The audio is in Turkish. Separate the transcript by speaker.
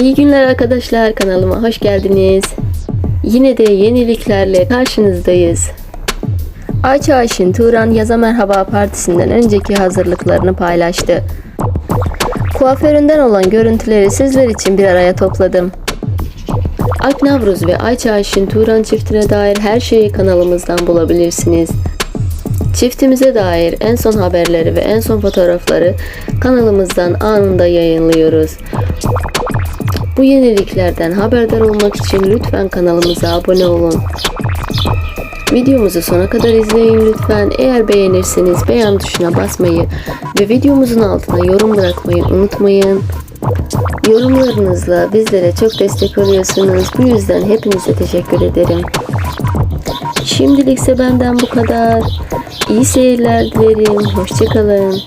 Speaker 1: İyi günler arkadaşlar kanalıma hoş geldiniz. Yine de yeniliklerle karşınızdayız. Ayça Ayşin Turan Yaza Merhaba Partisi'nden önceki hazırlıklarını paylaştı. Kuaföründen olan görüntüleri sizler için bir araya topladım. Alp Navruz ve Ayça Ayşin Turan çiftine dair her şeyi kanalımızdan bulabilirsiniz. Çiftimize dair en son haberleri ve en son fotoğrafları kanalımızdan anında yayınlıyoruz. Bu yeniliklerden haberdar olmak için lütfen kanalımıza abone olun. Videomuzu sona kadar izleyin lütfen. Eğer beğenirseniz beğen tuşuna basmayı ve videomuzun altına yorum bırakmayı unutmayın. Yorumlarınızla bizlere çok destek oluyorsunuz. Bu yüzden hepinize teşekkür ederim. Şimdilikse benden bu kadar. İyi seyirler dilerim. Hoşçakalın.